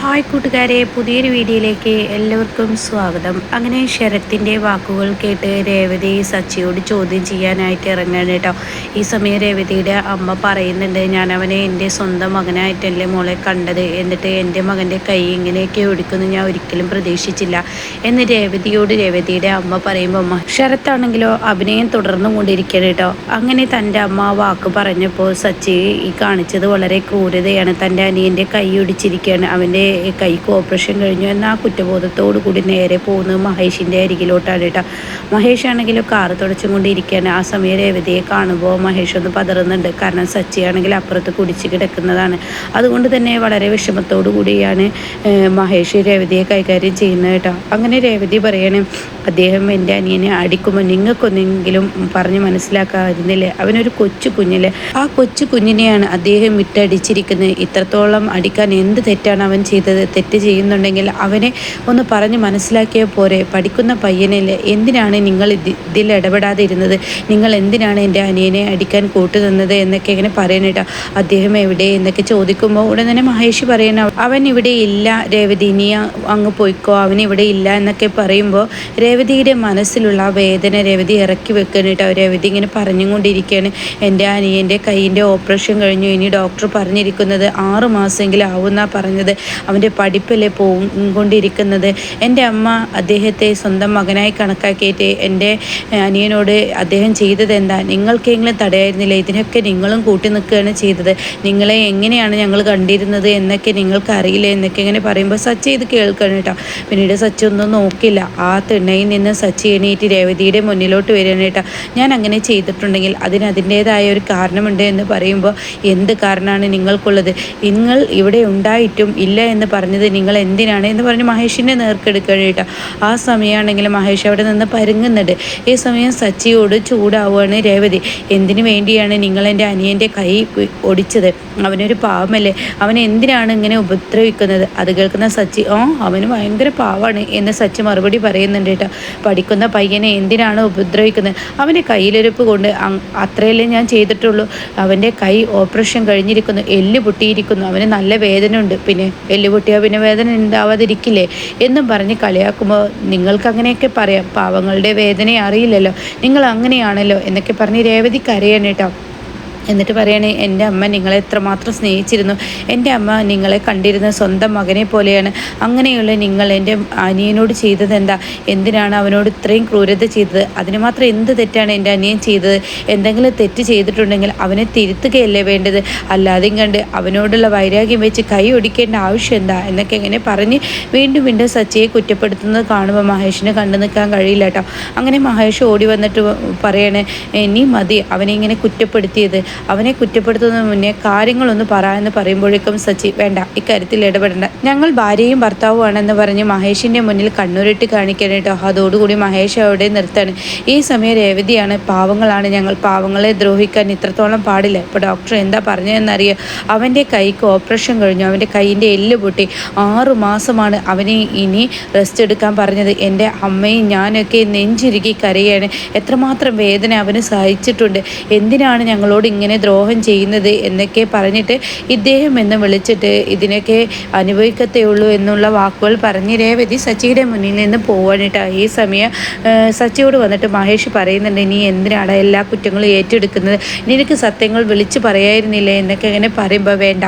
Hi കൂട്ടുകാരെ പുതിയൊരു വീഡിയോയിലേക്ക് എല്ലാവർക്കും സ്വാഗതം. അങ്ങനെ ശരത്തിന്റെ വാക്കുകൾ കേട്ട് രേവതി സച്ചിയോട് ചോദ്യം ചെയ്യാനായിട്ട് ഇറങ്ങാണ് കേട്ടോ. ഈ സമയം രേവതിയുടെ അമ്മ പറയുന്നുണ്ട് ഞാൻ അവനെ എന്റെ സ്വന്തം മകനായിട്ടല്ലേ മോളെ കണ്ടത്? എന്നിട്ട് എന്റെ മകന്റെ കൈ ഇങ്ങനെയൊക്കെ ഒടിക്കുന്നു ഞാൻ ഒരിക്കലും പ്രതീക്ഷിച്ചില്ല. എന്ന് രേവതിയോട് രേവതിയുടെ അമ്മ പറയുമ്പോൾ അമ്മ ശരത്താണെങ്കിലോ അഭിനയം തുടർന്നു കൊണ്ടിരിക്കണം കേട്ടോ. അങ്ങനെ തന്റെ അമ്മ വാക്ക് പറഞ്ഞപ്പോൾ സച്ചി ഈ കാണിച്ചത് വളരെ ക്രൂരതയാണ്. തന്റെ അനിയന്റെ കൈ ഒടിച്ചിരിക്കുകയാണ്. അവന്റെ കൈക്ക് ഓപ്പറേഷൻ കഴിഞ്ഞു. എന്നാൽ ആ കുറ്റബോധത്തോടു കൂടി നേരെ പോകുന്നത് മഹേഷിന്റെ അരികിലോട്ടാണ് കേട്ടോ. മഹേഷ് ആണെങ്കിലും കാറ് തുടച്ചും കൊണ്ടിരിക്കുകയാണ് ആ സമയം രേവതിയെ കാണുമ്പോൾ മഹേഷ് ഒന്ന് പതറുന്നുണ്ട്. കാരണം സച്ചി ആണെങ്കിൽ അപ്പുറത്ത് കുടിച്ച് കിടക്കുന്നതാണ്. അതുകൊണ്ട് തന്നെ വളരെ വിഷമത്തോടു കൂടിയാണ് മഹേഷ് രേവതിയെ കൈകാര്യം ചെയ്യുന്നത് കേട്ടോ. അങ്ങനെ രേവതി പറയണേ അദ്ദേഹം എന്റെ അനിയനെ അടിക്കുമ്പോൾ നിങ്ങൾക്കൊന്നെങ്കിലും പറഞ്ഞ് മനസ്സിലാക്കാതിരുന്നില്ലേ? അവനൊരു കൊച്ചു കുഞ്ഞില്ലേ? ആ കൊച്ചു കുഞ്ഞിനെയാണ് അദ്ദേഹം ഇട്ടടിച്ചിരിക്കുന്നത് ഇത്രത്തോളം അടിക്കാൻ എന്ത് തെറ്റാണ് അവൻ ചെയ്തത് തെറ്റ് ചെയ്യുന്നുണ്ടെങ്കിൽ അവനെ ഒന്ന് പറഞ്ഞ് മനസ്സിലാക്കിയ പോരെ. പഠിക്കുന്ന പയ്യനല്ലേ എന്തിനാണ് നിങ്ങൾ ഇതിൽ ഇടപെടാതെ ഇരുന്നത് നിങ്ങൾ എന്തിനാണ് എന്റെ അനിയനെ അടിക്കാൻ കൂട്ടുതന്നത് എന്നൊക്കെ ഇങ്ങനെ പറയാനായിട്ടോ അദ്ദേഹം എവിടെ എന്നൊക്കെ ചോദിക്കുമ്പോൾ ഉടൻ തന്നെ മഹേഷ് പറയണം അവൻ ഇവിടെ ഇല്ല രേവതി നീ അങ്ങ് പോയിക്കോ. അവൻ ഇവിടെ ഇല്ല എന്നൊക്കെ പറയുമ്പോൾ രേവതിയുടെ മനസ്സിലുള്ള വേദന രേവതി ഇറക്കി വെക്കാനായിട്ട് രേവതി ഇങ്ങനെ പറഞ്ഞുകൊണ്ടിരിക്കുകയാണ് എന്റെ അനിയന്റെ കൈയിന്റെ ഓപ്പറേഷൻ കഴിഞ്ഞു. ഇനി ഡോക്ടർ പറഞ്ഞിരിക്കുന്നത് ആറ് മാസമെങ്കിലും ആവുന്ന പറഞ്ഞത്. അവന്റെ പഠിപ്പല്ലേ കൊണ്ടിരിക്കുന്നത്. എന്റെ അമ്മ അദ്ദേഹത്തെ സ്വന്തം മകനായി കണക്കാക്കിയിട്ട് എന്റെ അനിയനോട് അദ്ദേഹം ചെയ്തത് എന്താ? നിങ്ങൾക്കെങ്കിലും തടയായിരുന്നില്ല? ഇതിനൊക്കെ നിങ്ങളും കൂട്ടി നിൽക്കുകയാണ് ചെയ്തത്. നിങ്ങളെ എങ്ങനെയാണ് ഞങ്ങൾ കണ്ടിരുന്നത് എന്നൊക്കെ നിങ്ങൾക്ക് അറിയില്ല എന്നൊക്കെ ഇങ്ങനെ പറയുമ്പോൾ സച്ചി ഇത് കേൾക്കണം കേട്ടോ. പിന്നീട് സച്ചി ഒന്നും നോക്കില്ല. ആ തിണ്ണയിൽ നിന്ന് സച്ചി എണീറ്റ് രേവതിയുടെ മുന്നിലോട്ട് വരികയാണ് കേട്ടോ. ഞാൻ അങ്ങനെ ചെയ്തിട്ടുണ്ടെങ്കിൽ അതിന് അതിന്റേതായ ഒരു കാരണമുണ്ട് എന്ന് പറയുമ്പോൾ എന്ത് കാരണമാണ് നിങ്ങൾക്കുള്ളത്? നിങ്ങൾ ഇവിടെ ഉണ്ടായിട്ടും ഇല്ല എന്ന് പറഞ്ഞത് നിങ്ങൾ എന്തിനാണ് എന്ന് പറഞ്ഞ് മഹേഷിനെ നേർക്കെടുക്കുകയാണ് ആ സമയമാണെങ്കിൽ മഹേഷ് അവിടെ നിന്ന് പരുങ്ങുന്നുണ്ട് ഈ സമയം സച്ചിയോട് ചൂടാവുകയാണ് രേവതി. എന്തിനു വേണ്ടിയാണ് നിങ്ങൾ എന്റെ അനിയന്റെ കൈ ഒടിച്ചത്? അവനൊരു പാവമല്ലേ? അവൻ എന്തിനാണ് ഇങ്ങനെ ഉപദ്രവിക്കുന്നത്? അത് കേൾക്കുന്ന സച്ചി ഓ അവന് ഭയങ്കര പാവാണ് എന്ന് സച്ചി മറുപടി പറയുന്നുണ്ട് കേട്ടോ. പഠിക്കുന്ന പയ്യനെ എന്തിനാണ് ഉപദ്രവിക്കുന്നത്? അവന്റെ കയ്യിലൊരുപ്പ് കൊണ്ട് അത്രയല്ലേ ഞാൻ ചെയ്തിട്ടുള്ളൂ. അവന്റെ കൈ ഓപ്പറേഷൻ കഴിഞ്ഞിരിക്കുന്നു. എല്ല് പൊട്ടിയിരിക്കുന്നു. അവന് നല്ല വേദന ഉണ്ട് പിന്നെ എല്ല് പൊട്ടിയാൽ പിന്നെ വേദന ഉണ്ടാവാതിരിക്കില്ലേ എന്നും പറഞ്ഞ് കളിയാക്കുമ്പോൾ നിങ്ങൾക്ക് അങ്ങനെയൊക്കെ പറയാം. പാവങ്ങളുടെ വേദന അറിയില്ലല്ലോ. നിങ്ങൾ അങ്ങനെയാണല്ലോ എന്നൊക്കെ പറഞ്ഞ് രേവതി കരയാണ് കേട്ടോ. എന്നിട്ട് പറയണേ എന്റെ അമ്മ നിങ്ങളെ എത്രമാത്രം സ്നേഹിച്ചിരുന്നു. എന്റെ അമ്മ നിങ്ങളെ കണ്ടിരുന്ന സ്വന്തം മകനെ പോലെയാണ്. അങ്ങനെയുള്ള നിങ്ങൾ എന്റെ അനിയനോട് ചെയ്തത് എന്താ? എന്തിനാണ് അവനോട് ഇത്രയും ക്രൂരത ചെയ്തത്? അതിന് മാത്രം എന്ത് തെറ്റാണ് എന്റെ അനിയൻ ചെയ്തത്? എന്തെങ്കിലും തെറ്റ് ചെയ്തിട്ടുണ്ടെങ്കിൽ അവനെ തിരുത്തുകയല്ലേ വേണ്ടത്? അല്ലാതെയും കണ്ട് അവനോടുള്ള വൈരാഗ്യം വെച്ച് കൈ ഒടിക്കേണ്ട ആവശ്യം എന്താ? എന്നൊക്കെ എങ്ങനെ പറഞ്ഞ് വീണ്ടും വീണ്ടും സച്ചിയെ കുറ്റപ്പെടുത്തുന്നത് കാണുമ്പോൾ മഹേഷിനെ കണ്ടു നിൽക്കാൻ കഴിയില്ല കേട്ടോ. അങ്ങനെ മഹേഷ് ഓടി വന്നിട്ട് പറയണേ നീ മതി. അവനെ ഇങ്ങനെ കുറ്റപ്പെടുത്തിയത്. അവനെ കുറ്റപ്പെടുത്തുന്നതിന് മുന്നേ കാര്യങ്ങളൊന്ന് പറയാമെന്ന് പറയുമ്പോഴേക്കും സച്ചി വേണ്ട ഇക്കാര്യത്തിൽ ഇടപെടേണ്ട. ഞങ്ങൾ ഭാര്യയും ഭർത്താവുമാണെന്ന് പറഞ്ഞ് മഹേഷിന്റെ മുന്നിൽ കണ്ണൂരിട്ട് കാണിക്കാനായിട്ടോ അതോടുകൂടി മഹേഷ് അവിടെ നിർത്താണ്. ഈ സമയം രേവതിയാണ്. പാവങ്ങളാണ് ഞങ്ങൾ. പാവങ്ങളെ ദ്രോഹിക്കാൻ ഇത്രത്തോളം പാടില്ല. ഇപ്പോൾ ഡോക്ടർ എന്താ പറഞ്ഞതെന്നറിയോ? അവന്റെ കൈക്ക് ഓപ്പറേഷൻ കഴിഞ്ഞു. അവന്റെ കൈയിന്റെ എല്ല് പൊട്ടി. ആറു മാസമാണ് അവനെ ഇനി റെസ്റ്റ് എടുക്കാൻ പറഞ്ഞത്. എന്റെ അമ്മയും ഞാനൊക്കെ നെഞ്ചിരുകി കരയാണ്. എത്രമാത്രം വേദന അവന് സഹിച്ചിട്ടുണ്ട്. എന്തിനാണ് ഞങ്ങളോട് ഇങ്ങനെ ദ്രോഹം ചെയ്യുന്നത് എന്നൊക്കെ പറഞ്ഞിട്ട് ഇദ്ദേഹം എന്ന് വിളിച്ചിട്ട് ഇതിനൊക്കെ അനുഭവിക്കത്തേ ഉള്ളൂ എന്നുള്ള വാക്കുകൾ പറഞ്ഞ് രേവതി സച്ചിയുടെ മുന്നിൽ നിന്ന് പോവാനായിട്ടാണ് ഈ സമയം സച്ചിയോട് വന്നിട്ട് മഹേഷ് പറയുന്നുണ്ട് നീ എന്തിനാണ് എല്ലാ കുറ്റങ്ങളും ഏറ്റെടുക്കുന്നത്? നിനക്ക് സത്യങ്ങൾ വിളിച്ച് പറയായിരുന്നില്ലേ? എന്നൊക്കെ ഇങ്ങനെ പറയുമ്പോൾ വേണ്ട.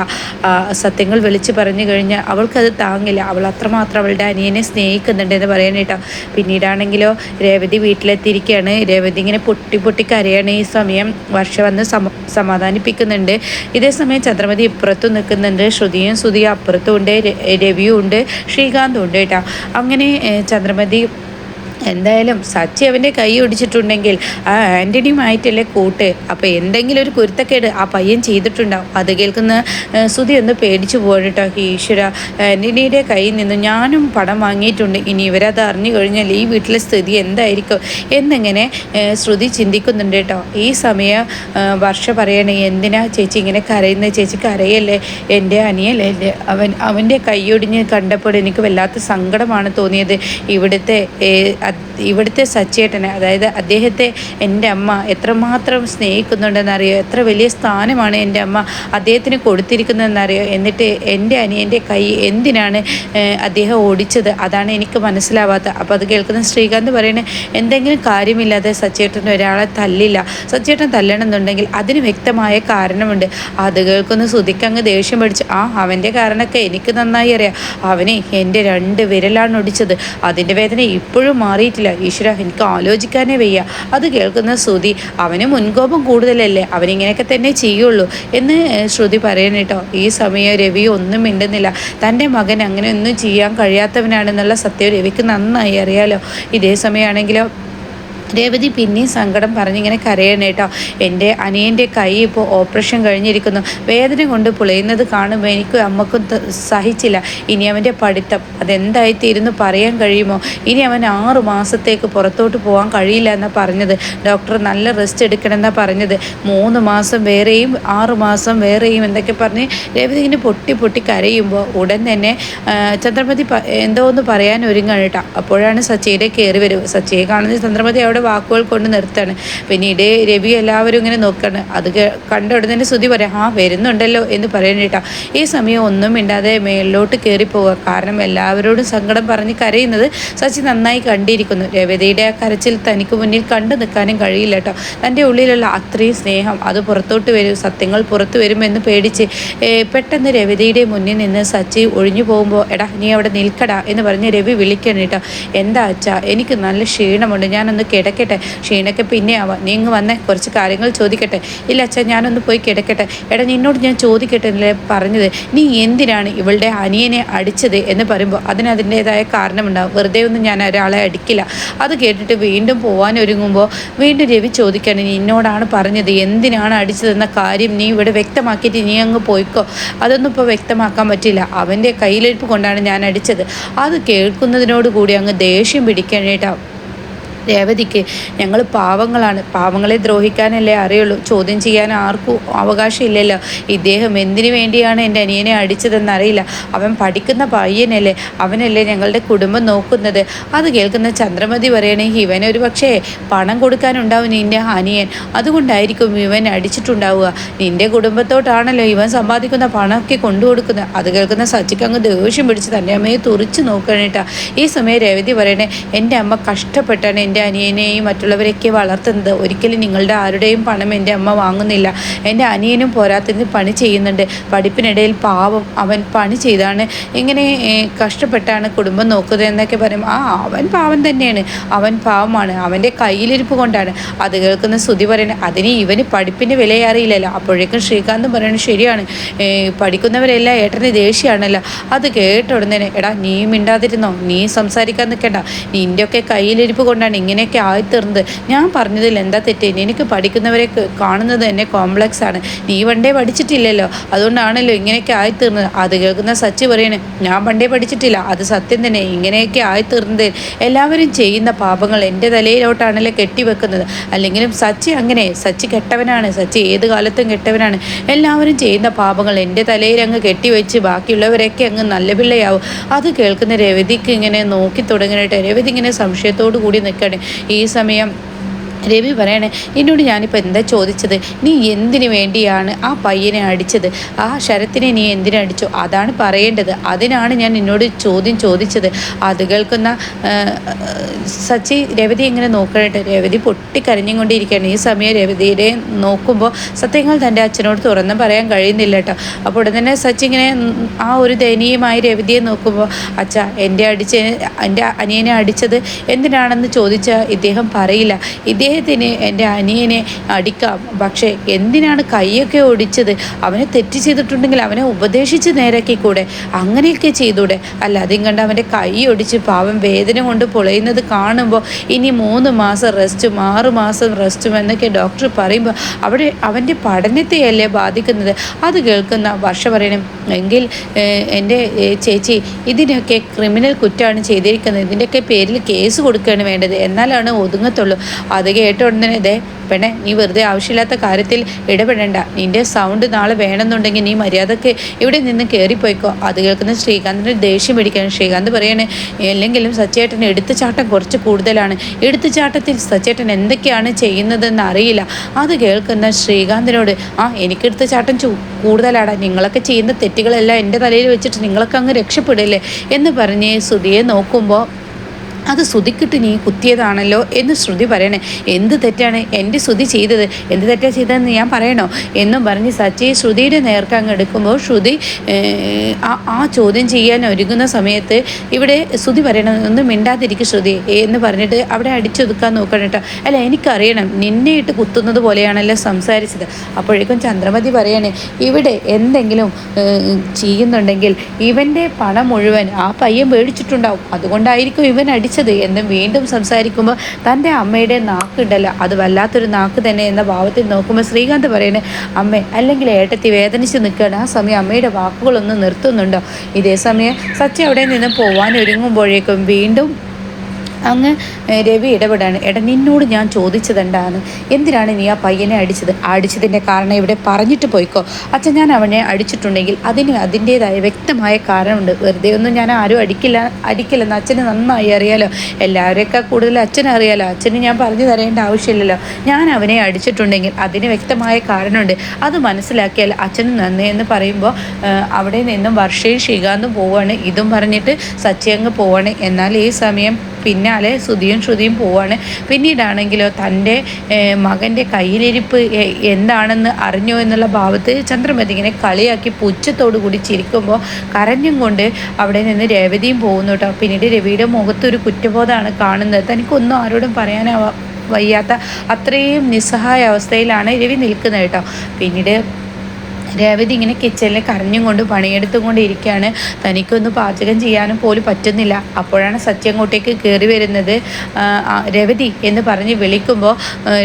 സത്യങ്ങൾ വിളിച്ച് പറഞ്ഞു കഴിഞ്ഞാൽ അവൾക്കത് താങ്ങില്ല. അവൾ അത്രമാത്രം അവളുടെ അനിയനെ സ്നേഹിക്കുന്നുണ്ട് എന്ന് പറയാനായിട്ടോ പിന്നീടാണെങ്കിലോ രേവതി വീട്ടിലെത്തിയിരിക്കുകയാണ് രേവതി ഇങ്ങനെ പൊട്ടി പൊട്ടി കരയാണ് ഈ സമയം. വർഷ വന്ന് സമ സമാധാനിപ്പിക്കുന്നുണ്ട്. ഇതേസമയം ചന്ദ്രമതി ഇപ്പുറത്തു നിൽക്കുന്നുണ്ട്. ശ്രുതിയും ശ്രുതിയും അപ്പുറത്തും ഉണ്ട്. രവിയും ഉണ്ട്. ശ്രീകാന്തും ഉണ്ട് കേട്ടോ. അങ്ങനെ ചന്ദ്രമതി എന്തായാലും സച്ചി അവന്റെ കൈ ഒടിച്ചിട്ടുണ്ടെങ്കിൽ ആ ആന്റണിയുമായിട്ടല്ലേ കൂട്ട്? അപ്പോൾ എന്തെങ്കിലും ഒരു കുരുത്തക്കേട് ആ പയ്യൻ ചെയ്തിട്ടുണ്ടാവും അത് കേൾക്കുന്ന സുതി ഒന്ന് പേടിച്ചു പോകട്ടോ ഈശ്വര. ആന്റണിയുടെ കയ്യിൽ നിന്ന് ഞാനും പണം വാങ്ങിയിട്ടുണ്ട്. ഇനി ഇവരത് അറിഞ്ഞു കഴിഞ്ഞാൽ ഈ വീട്ടിലെ സ്ഥിതി എന്തായിരിക്കും എന്നിങ്ങനെ ശ്രുതി ചിന്തിക്കുന്നുണ്ട് കേട്ടോ. ഈ സമയം വർഷ പറയണേ എന്തിനാ ചേച്ചി ഇങ്ങനെ കരയുന്ന? ചേച്ചി കരയല്ലേ? എന്റെ അനിയല്ലേ? അവൻ അവന്റെ കൈയൊടിഞ്ഞ് കണ്ടപ്പോൾ എനിക്ക് വല്ലാത്ത സങ്കടമാണ് തോന്നിയത്. ഇവിടുത്തെ ഇവിടുത്തെ സച്ചേട്ടനെ അതായത് അദ്ദേഹത്തെ എന്റെ അമ്മ എത്രമാത്രം സ്നേഹിക്കുന്നുണ്ടെന്നറിയോ? എത്ര വലിയ സ്ഥാനമാണ് എന്റെ അമ്മ അദ്ദേഹത്തിന് കൊടുത്തിരിക്കുന്നതെന്നറിയോ? എന്നിട്ട് എന്റെ അനിയന്റെ കൈ എന്തിനാണ് അദ്ദേഹം ഓടിച്ചത്? അതാണ് എനിക്ക് മനസ്സിലാവാത്തത് അപ്പോൾ അത് കേൾക്കുന്ന ശ്രീകാന്ത് പറയണേ എന്തെങ്കിലും കാര്യമില്ലാതെ സച്ചേട്ടൻ ഒരാളെ തല്ലില്ല. സച്ചേട്ടൻ തല്ലണമെന്നുണ്ടെങ്കിൽ അതിന് വ്യക്തമായ കാരണമുണ്ട്. അത് കേൾക്കുന്ന സുധിക്കങ്ങ് ദേഷ്യം പിടിച്ച് ആ അവന്റെ കാരണമൊക്കെ എനിക്ക് നന്നായി അറിയാം. അവനെ എന്റെ രണ്ട് വിരലാണ് ഒടിച്ചത്. അതിന്റെ വേദന ഇപ്പോഴും മാറിയിട്ടില്ല. ഈശ്വര എനിക്ക് ആലോചിക്കാനേ വയ്യ. അത് കേൾക്കുന്ന ശ്രുതി അവന് മുൻകോപം കൂടുതലല്ലേ? അവനിങ്ങനെയൊക്കെ തന്നെ ചെയ്യുള്ളൂ. എന്ന് ശ്രുതി പറയണം കേട്ടോ ഈ സമയം രവി ഒന്നും മിണ്ടുന്നില്ല. തന്റെ മകൻ അങ്ങനെ ഒന്നും ചെയ്യാൻ കഴിയാത്തവനാണെന്നുള്ള സത്യം രവിക്ക് നന്നായി അറിയാലോ. ഇതേ സമയമാണെങ്കിലോ രേവതി പിന്നെയും സങ്കടം പറഞ്ഞിങ്ങനെ കരയണേ കേട്ടോ എന്റെ അനിയന്റെ കൈ ഇപ്പോൾ ഓപ്പറേഷൻ കഴിഞ്ഞിരിക്കുന്നു. വേദന കൊണ്ട് പുളയുന്നത് കാണുമ്പോൾ എനിക്കും അമ്മക്കും സഹിച്ചില്ല. ഇനി അവന്റെ പഠിത്തം അതെന്തായിത്തീരുന്നു പറയാൻ കഴിയുമോ? ഇനി അവൻ ആറ് മാസത്തേക്ക് പുറത്തോട്ട് പോകാൻ കഴിയില്ല എന്നാണ് പറഞ്ഞത്. ഡോക്ടർ നല്ല റെസ്റ്റ് എടുക്കണമെന്നാണ് പറഞ്ഞത്. മൂന്ന് മാസം വേറെയും ആറ് മാസം വേറെയും എന്തൊക്കെ പറഞ്ഞ് രേവതി ഇങ്ങനെ പൊട്ടി പൊട്ടി കരയുമ്പോൾ ഉടൻ തന്നെ ചന്ദ്രമതി എന്തോ ഒന്ന് പറയാൻ ഒരുങ്ങാണ് കേട്ടോ അപ്പോഴാണ് സച്ചിയുടെ കയറി വരും സച്ചിയെ കാണുന്ന ചന്ദ്രമതി അവിടെ വാക്കുകൾ കൊണ്ട് നിർത്തുകയാണ്. പിന്നീട് രവി എല്ലാവരും ഇങ്ങനെ നോക്കുകയാണ്. അത് കണ്ട ഉടനെ ശ്രുതി പറയാം ആ വരുന്നുണ്ടല്ലോ എന്ന് പറയണേട്ടാ ഈ സമയം ഒന്നും മിണ്ടാതെ മേളിലോട്ട് കയറി പോവുക. കാരണം എല്ലാവരോടും സങ്കടം പറഞ്ഞ് കരയുന്നത് സച്ചി നന്നായി കണ്ടിരിക്കുന്നു. രവതിയുടെ ആ കരച്ചിൽ തനിക്ക് മുന്നിൽ കണ്ടു നിൽക്കാനും കഴിയില്ല കേട്ടോ. തന്റെ ഉള്ളിലുള്ള അത്രയും സ്നേഹം അത് പുറത്തോട്ട് വരും സത്യങ്ങൾ പുറത്തു വരുമെന്ന് പേടിച്ച് പെട്ടെന്ന് രവതിയുടെ മുന്നിൽ നിന്ന് സച്ചി ഒഴിഞ്ഞു പോകുമ്പോൾ എടാ നീ അവിടെ നിൽക്കടാ എന്ന് പറഞ്ഞ് രവി വിളിക്കണം കേട്ടോ. എന്താ അച്ഛാ എനിക്ക് നല്ല ക്ഷീണമുണ്ട്. ഞാനൊന്ന് കിടക്കട്ടെ. ക്ഷീണൊക്കെ പിന്നെ ആവാം. നീ ഇങ്ങ് വന്നേ. കുറച്ച് കാര്യങ്ങൾ ചോദിക്കട്ടെ. ഇല്ല അച്ഛൻ ഞാനൊന്ന് പോയി കിടക്കട്ടെ. എടാ നിന്നോട് ഞാൻ ചോദിക്കട്ടെ എന്നല്ലേ പറഞ്ഞത്. നീ എന്തിനാണ് ഇവളുടെ അനിയനെ അടിച്ചത് എന്ന് പറയുമ്പോൾ അതിന് അതിന്റെതായ കാരണമുണ്ടാവും. വെറുതെ ഒന്നും ഞാൻ ഒരാളെ അടിക്കില്ല. അത് കേട്ടിട്ട് വീണ്ടും പോകാൻ ഒരുങ്ങുമ്പോൾ വീണ്ടും രവി ചോദിക്കാണ് നിന്നോടാണ് പറഞ്ഞത് എന്തിനാണ് അടിച്ചതെന്ന കാര്യം നീ ഇവിടെ വ്യക്തമാക്കിയിട്ട് നീ അങ്ങ് പോയിക്കോ. അതൊന്നും ഇപ്പോൾ വ്യക്തമാക്കാൻ പറ്റില്ല. അവന്റെ കയ്യിലിരിപ്പ് കൊണ്ടാണ് ഞാൻ അടിച്ചത്. അത് കേൾക്കുന്നതിനോട് കൂടി അങ്ങ് ദേഷ്യം പിടിക്കാനേട്ടാ രേവതിക്ക് ഞങ്ങൾ പാവങ്ങളാണ്. പാവങ്ങളെ ദ്രോഹിക്കാനല്ലേ അറിയുള്ളൂ. ചോദ്യം ചെയ്യാൻ ആർക്കും അവകാശമില്ലല്ലോ. ഇദ്ദേഹം എന്തിനു വേണ്ടിയാണ് എന്റെ അനിയനെ അടിച്ചതെന്ന് അറിയില്ല അവൻ പഠിക്കുന്ന പയ്യനല്ലേ. അവനല്ലേ ഞങ്ങളുടെ കുടുംബം നോക്കുന്നത്. അത് കേൾക്കുന്ന ചന്ദ്രമതി പറയണേ ഇവനൊരു പക്ഷേ പണം കൊടുക്കാനുണ്ടാവും നിന്റെ അനിയൻ. അതുകൊണ്ടായിരിക്കും ഇവൻ അടിച്ചിട്ടുണ്ടാവുക. നിന്റെ കുടുംബത്തോട്ടാണല്ലോ ഇവൻ സമ്പാദിക്കുന്ന പണമൊക്കെ കൊണ്ടു കൊടുക്കുന്നത് അത് കേൾക്കുന്ന സച്ചിക്ക് അങ്ങ് ദേഷ്യം പിടിച്ച് തന്റെ അമ്മയെ തുറിച്ച് നോക്കണേട്ടാ ഈ സമയം രേവതി പറയണേ എന്റെ അമ്മ കഷ്ടപ്പെട്ടാണ് എന്റെ അനിയനെയും മറ്റുള്ളവരെയൊക്കെ വളർത്തുന്നത് ഒരിക്കലും നിങ്ങളുടെ ആരുടെയും പണം എന്റെ അമ്മ വാങ്ങുന്നില്ല. എന്റെ അനിയനും പോരാത്തതിന് പണി ചെയ്യുന്നുണ്ട്. പഠിപ്പിനിടയിൽ പാവം അവൻ പണി ചെയ്താണ്. ഇങ്ങനെ കഷ്ടപ്പെട്ടാണ് കുടുംബം നോക്കുന്നത് എന്നൊക്കെ പറയും. ആ അവൻ പാവം തന്നെയാണ്. അവൻ പാവമാണ്. അവന്റെ കയ്യിലിരിപ്പ് കൊണ്ടാണ്. അത് കേൾക്കുന്ന സ്തുതി പറയണേ അതിന് ഇവന് പഠിപ്പിന്റെ വില അറിയില്ലല്ലോ അപ്പോഴേക്കും ശ്രീകാന്ത് പറയണത് ശരിയാണ്. പഠിക്കുന്നവരെല്ലാം ഏട്ടന് ദേഷ്യമാണല്ലോ. അത് കേട്ട ഉടനെ എടാ നീ മിണ്ടാതിരുന്നോ? നീ സംസാരിക്കാൻ നിൽക്കണ്ട. നിന്റെയൊക്കെ കയ്യിലിരിപ്പ് കൊണ്ടാണ് ഇങ്ങനെയൊക്കെ ആയിത്തീർന്നത്. ഞാൻ പറഞ്ഞതിൽ എന്താ തെറ്റ്? എനിക്ക് പഠിക്കുന്നവരെ കാണുന്നത് തന്നെ കോംപ്ലക്സ് ആണ്. നീ പണ്ടേ പഠിച്ചിട്ടില്ലല്ലോ. അതുകൊണ്ടാണല്ലോ ഇങ്ങനെയൊക്കെ ആയിത്തീർന്നത്. അത് കേൾക്കുന്ന സച്ചി പറയണേ ഞാൻ പണ്ടേ പഠിച്ചിട്ടില്ല. അത് സത്യം തന്നെ. ഇങ്ങനെയൊക്കെ ആയിത്തീർന്നത് എല്ലാവരും ചെയ്യുന്ന പാപങ്ങൾ എന്റെ തലയിലോട്ടാണല്ലോ കെട്ടിവെക്കുന്നത്. അല്ലെങ്കിലും സച്ചി അങ്ങനെ സച്ചി കെട്ടവനാണ്. സച്ചി ഏത് കാലത്തും കെട്ടവനാണ്. എല്ലാവരും ചെയ്യുന്ന പാപങ്ങൾ എന്റെ തലയിൽ അങ്ങ് കെട്ടിവെച്ച് ബാക്കിയുള്ളവരൊക്കെ അങ്ങ് നല്ല പിള്ളയാവും. അത് കേൾക്കുന്ന രവതിക്ക് ഇങ്ങനെ നോക്കി തുടങ്ങിയിട്ട് രവതി ഇങ്ങനെ സംശയത്തോടു കൂടി നിൽക്കണേ ഈ സമയം രവി പറയണേ എന്നോട് ഞാനിപ്പോൾ എന്താ ചോദിച്ചത്? നീ എന്തിനു വേണ്ടിയാണ് ആ പയ്യനെ അടിച്ചത്? ആ ശരത്തിനെ നീ എന്തിനടിച്ചു അതാണ് പറയേണ്ടത്. അതിനാണ് ഞാൻ നിന്നോട് ചോദ്യം ചോദിച്ചത്. അത് കേൾക്കുന്ന സച്ചി രവതി ഇങ്ങനെ നോക്കട്ടെ രവതി പൊട്ടിക്കരഞ്ഞുകൊണ്ടിരിക്കുകയാണ്. ഈ സമയം രവതിയുടെ നോക്കുമ്പോൾ സത്യങ്ങൾ തന്റെ അച്ഛനോട് തുറന്ന് പറയാൻ കഴിയുന്നില്ല കേട്ടോ. അപ്പോൾ ഉടൻ തന്നെ സച്ചി ഇങ്ങനെ ആ ഒരു ദയനീയമായ രവതിയെ നോക്കുമ്പോൾ അച്ഛ എന്റെ അടിച്ച എന്റെ അനിയനെ അടിച്ചത് എന്തിനാണെന്ന് ചോദിച്ചാൽ ഇദ്ദേഹം പറയില്ല. ഇദ്ദേഹത്തിന് എന്റെ അനിയനെ അടിക്കാം. പക്ഷേ എന്തിനാണ് കൈയൊക്കെ ഒടിച്ചത്? അവനെ തെറ്റ് ചെയ്തിട്ടുണ്ടെങ്കിൽ അവനെ ഉപദേശിച്ച് നേരാക്കിക്കൂടെ? അങ്ങനെയൊക്കെ ചെയ്തൂടെ? അല്ല അതും കണ്ട് അവന്റെ കൈ ഒടിച്ച് പാവം വേദന കൊണ്ട് പൊളയുന്നത് കാണുമ്പോൾ ഇനി മൂന്ന് മാസം റെസ്റ്റും ആറ് മാസം റെസ്റ്റും എന്നൊക്കെ ഡോക്ടർ പറയുമ്പോൾ അവിടെ അവന്റെ പഠനത്തെയല്ലേ ബാധിക്കുന്നത്? അത് കേൾക്കുന്ന വർഷ പറയണം എങ്കിൽ എന്റെ ചേച്ചി ഇതിനൊക്കെ ക്രിമിനൽ കുറ്റമാണ് ചെയ്തിരിക്കുന്നത്. ഇതിന്റെയൊക്കെ പേരിൽ കേസ് കൊടുക്കുകയാണ് വേണ്ടത്. എന്നാലാണ് ഒതുങ്ങത്തുള്ളൂ. അത് കേട്ട ഉടനെ ഇതേ പെണ്ണെ നീ വെറുതെ ആവശ്യമില്ലാത്ത കാര്യത്തിൽ ഇടപെടേണ്ട. നിന്റെ സൗണ്ട് നാളെ വേണമെന്നുണ്ടെങ്കിൽ നീ മര്യാദയ്ക്ക് ഇവിടെ നിന്ന് കയറിപ്പോയിക്കോ അത് കേൾക്കുന്ന ശ്രീകാന്തിന് ദേഷ്യം പിടിക്കാൻ ശ്രീകാന്ത് പറയണേ അല്ലെങ്കിലും സച്ചേട്ടൻ എടുത്തുചാട്ടം കുറച്ച് കൂടുതലാണ്. എടുത്തുചാട്ടത്തിൽ സച്ചേട്ടൻ എന്തൊക്കെയാണ് ചെയ്യുന്നതെന്ന് അറിയില്ല. അത് കേൾക്കുന്ന ശ്രീകാന്തിനോട് ആ എനിക്ക് എടുത്തുചാട്ടം കൂടുതലാണ് നിങ്ങളൊക്കെ ചെയ്യുന്ന തെറ്റുകളെല്ലാം എന്റെ തലയിൽ വെച്ചിട്ട് നിങ്ങളൊക്കെ അങ്ങ് രക്ഷപ്പെടില്ലേ? എന്ന് പറഞ്ഞ് സുധിയെ നോക്കുമ്പോൾ അത് ശ്രുതിക്കിട്ട് നീ കുത്തിയതാണല്ലോ എന്ന് ശ്രുതി പറയണേ. എന്ത് തെറ്റാണ്? എന്റെ ശ്രുതി ചെയ്തത്. എന്ത് തെറ്റാ ചെയ്തതെന്ന് ഞാൻ പറയണോ? എന്നും പറഞ്ഞ് സച്ചി ശ്രുതിയുടെ നേർക്ക് അങ്ങ് എടുക്കുമ്പോൾ ശ്രുതി ആ ചോദ്യം ചെയ്യാൻ ഒരുങ്ങുന്ന സമയത്ത് ഇവിടെ ശ്രുതി പറയണം ഒന്നും മിണ്ടാതിരിക്കും ശ്രുതി എന്ന് പറഞ്ഞിട്ട് അവിടെ അടിച്ചൊതുക്കാൻ നോക്കണം കേട്ടോ. അല്ല എനിക്കറിയണം. നിന്നെ ഇട്ട് കുത്തുന്നത് പോലെയാണല്ലോ സംസാരിച്ചത്. അപ്പോഴേക്കും ചന്ദ്രമതി പറയണേ ഇവിടെ എന്തെങ്കിലും ചെയ്യുന്നുണ്ടെങ്കിൽ ഇവന്റെ പണം മുഴുവൻ ആ പയ്യൻ മേടിച്ചിട്ടുണ്ടാവും. അതുകൊണ്ടായിരിക്കും ഇവൻ അടിച്ചത് എന്ന് വീണ്ടും സംസാരിക്കുമ്പോൾ തന്റെ അമ്മയുടെ നാക്കുണ്ടല്ലോ. അത് വല്ലാത്തൊരു നാക്ക് തന്നെ എന്ന ഭാവത്തിൽ നോക്കുമ്പോൾ ശ്രീകാന്ത് പറയണേ അമ്മ അല്ലെങ്കിൽ ഏട്ടത്തി വേദനിച്ച് നിൽക്കുകയാണ്. ആ സമയം അമ്മയുടെ വാക്കുകളൊന്നും നിർത്തുന്നുണ്ടോ? ഇതേ സമയം സച്ചി അവിടെ നിന്ന് പോവാൻ ഒരുങ്ങുമ്പോഴേക്കും വീണ്ടും അങ്ങ് രവി ഇടപെടാണ്. എടാ നിന്നോട് ഞാൻ ചോദിച്ചതെന്താണ്? എന്തിനാണ് നീ ആ പയ്യനെ അടിച്ചത്? അടിച്ചതിന്റെ കാരണം ഇവിടെ പറഞ്ഞിട്ട് പോയിക്കോ. അച്ഛൻ ഞാൻ അവനെ അടിച്ചിട്ടുണ്ടെങ്കിൽ അതിന് അതിന്റേതായ വ്യക്തമായ കാരണമുണ്ട്. വെറുതെ ഒന്നും ഞാൻ ആരും അടിക്കില്ല അടിക്കില്ലെന്ന് അച്ഛന് നന്നായി അറിയാലോ. എല്ലാവരെയൊക്കെ കൂടുതൽ അച്ഛനെ അറിയാലോ. അച്ഛന് ഞാൻ പറഞ്ഞു തരേണ്ട ആവശ്യമില്ലല്ലോ. ഞാൻ അവനെ അടിച്ചിട്ടുണ്ടെങ്കിൽ അതിന് വ്യക്തമായ കാരണമുണ്ട്. അത് മനസ്സിലാക്കിയാൽ അച്ഛന് നന്ദി എന്ന് പറയുമ്പോൾ അവിടെ നിന്നും വർഷയും ശ്രീകാന്തും പോവാണ്. ഇതും പറഞ്ഞിട്ട് സച്ചി അങ്ങ് പോവാണ്. എന്നാൽ ഈ സമയം പിന്നാലെ ശ്രുതിയും ശ്രുതിയും പോവാണ്. പിന്നീടാണെങ്കിലോ തന്റെ മകന്റെ കയ്യിലിരിപ്പ് എന്താണെന്ന് അറിഞ്ഞോ എന്നുള്ള ഭാവത്ത് ചന്ദ്രമതി ഇങ്ങനെ കളിയാക്കി പുച്ഛത്തോടു കൂടി ചിരിക്കുമ്പോൾ കരഞ്ഞും കൊണ്ട് അവിടെ നിന്ന് രേവതിയും പോകുന്നു കേട്ടോ പിന്നീട് രവിയുടെ മുഖത്തൊരു കുറ്റബോധമാണ് കാണുന്നത്. തനിക്കൊന്നും ആരോടും പറയാനാവാ വയ്യാത്ത അത്രയും നിസ്സഹായ അവസ്ഥയിലാണ് രവി നിൽക്കുന്നത് കേട്ടോ പിന്നീട് രേവതി ഇങ്ങനെ കിച്ചണിൽ കരഞ്ഞും കൊണ്ട് പണിയെടുത്തും കൊണ്ട് ഇരിക്കുകയാണ് തനിക്കൊന്ന് പാചകം ചെയ്യാനും പോലും പറ്റുന്നില്ല. അപ്പോഴാണ് സത്യം അങ്ങോട്ടേക്ക് കയറി വരുന്നത്. രേവതി എന്ന് പറഞ്ഞ് വിളിക്കുമ്പോൾ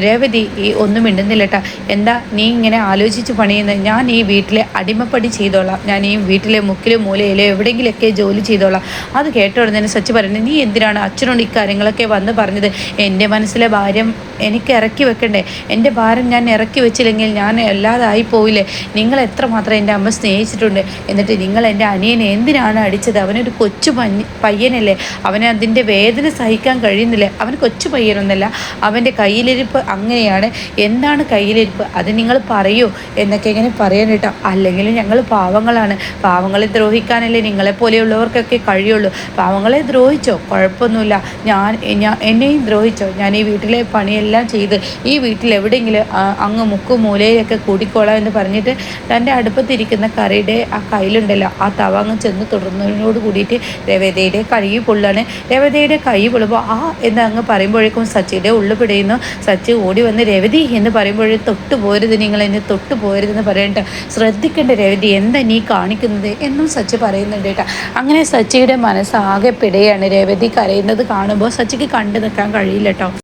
രേവതി ഈ ഒന്നും മിണ്ടുന്നില്ല കേട്ടോ എന്താ നീ ഇങ്ങനെ ആലോചിച്ച് പണിയുന്നത് ഞാൻ ഈ വീട്ടിലെ അടിമപ്പണി ചെയ്തോളാം. ഞാൻ ഈ വീട്ടിലെ മുക്കിലും മൂലയിലോ എവിടെയെങ്കിലുമൊക്കെ ജോലി ചെയ്തോളാം. അത് കേട്ട ഉടനെ സച്ചി പറയുന്നത് നീ എന്തിനാണ് അച്ഛനോട് ഇക്കാര്യങ്ങളൊക്കെ കാര്യങ്ങളൊക്കെ വന്ന് പറഞ്ഞത്? എന്റെ മനസ്സിലെ ഭാരം എനിക്ക് ഇറക്കി വെക്കണ്ടേ? എന്റെ ഭാരം ഞാൻ ഇറക്കി വെച്ചില്ലെങ്കിൽ ഞാൻ അല്ലാതായി പോയില്ലേ നിങ്ങൾ എത്രമാത്രം എന്റെ അമ്മ സ്നേഹിച്ചിട്ടുണ്ട്. എന്നിട്ട് നിങ്ങൾ എന്റെ അനിയനെ എന്തിനാണ് അടിച്ചത്? അവനൊരു കൊച്ചു പയ്യനല്ലേ? അവന് അതിന്റെ വേദന സഹിക്കാൻ കഴിയുന്നില്ല? അവൻ കൊച്ചു പയ്യനൊന്നല്ല. അവന്റെ കയ്യിലിരിപ്പ് അങ്ങനെയാണ്. എന്താണ് കയ്യിലിരിപ്പ്? അത് നിങ്ങൾ പറയൂ എന്നൊക്കെ ഇങ്ങനെ പറയാൻ കേട്ടോ. അല്ലെങ്കിൽ ഞങ്ങൾ പാവങ്ങളാണ്. പാവങ്ങളെ ദ്രോഹിക്കാനല്ലേ നിങ്ങളെപ്പോലെയുള്ളവർക്കൊക്കെ കഴിയുള്ളൂ. പാവങ്ങളെ ദ്രോഹിച്ചോ? കുഴപ്പമൊന്നുമില്ല. ഞാൻ ഞാൻ എന്നെയും ദ്രോഹിച്ചോ? ഞാൻ ഈ വീട്ടിലെ പണിയെല്ലാം ചെയ്ത് ഈ വീട്ടിൽ എവിടെയെങ്കിലും അങ്ങ് മുക്ക് മൂലയിലൊക്കെ കൂടിക്കോളാം എന്ന് പറഞ്ഞിട്ട് തന്റെ അടുപ്പത്തിരിക്കുന്ന കറിയുടെ ആ കയ്യിലുണ്ടല്ലോ ആ തവ അങ്ങ് ചെന്ന് തുടർന്നതിനോട് കൂടിയിട്ട് രവതയുടെ കൈ പൊള്ളാണ് രവതയുടെ കൈ പൊള്ളുമ്പോൾ ആ എന്ന് അങ്ങ് പറയുമ്പോഴേക്കും സച്ചിയുടെ ഉള്ളു പിടയുന്നു. സച്ചി ഓടി വന്ന് രവതി എന്ന് പറയുമ്പോഴേ തൊട്ട് പോരുത് നിങ്ങൾ എന്നെ തൊട്ട് പോരുതെന്ന് പറയണ്ട. ശ്രദ്ധിക്കേണ്ട രവതി എന്താ നീ കാണിക്കുന്നത് എന്നും സച്ചി പറയുന്നുണ്ട് കേട്ടോ. അങ്ങനെ സച്ചിയുടെ മനസ്സാകെ പിടയാണ്. രവതി കരയുന്നത് കാണുമ്പോൾ സച്ചിക്ക് കണ്ടു നിൽക്കാൻ കഴിയില്ല കേട്ടോ.